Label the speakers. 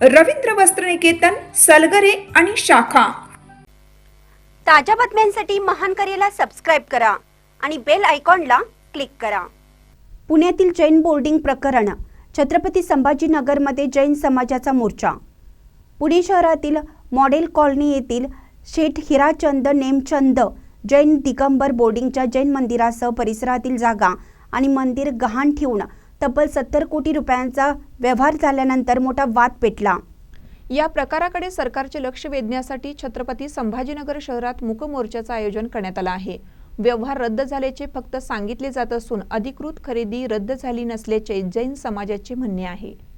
Speaker 1: रवींद्र वस्त्रनिकेतन सलगरे आणि शाखा.
Speaker 2: ताज्या बातम्यांसाठी महान करेला सबस्क्राईब करा आणि बेल आयकॉनला क्लिक करा. पुण्यातील जैन बोर्डिंग प्रकरण छत्रपती संभाजीनगरमध्ये जैन समाजाचा मोर्चा. पुणे शहरातील मॉडेल कॉलनी येथील शेठ हिराचंद नेमचंद जैन दिगंबर बोर्डिंगच्या जैन मंदिरासह परिसरातील जागा आणि मंदिर गहाण ठेवून तब्बल सत्तर कोटी रुपयांचा व्यवहार झाल्यानंतर मोठा वाद पेटला.
Speaker 3: या प्रकाराकडे सरकारचे लक्ष वेधण्यासाठी छत्रपती संभाजीनगर शहरात मुकमोर्चाचं आयोजन करण्यात आलं आहे. व्यवहार रद्द झाल्याचे फक्त सांगितले जात असून अधिकृत खरेदी रद्द झाली नसल्याचे जैन समाजाचे म्हणणे आहे.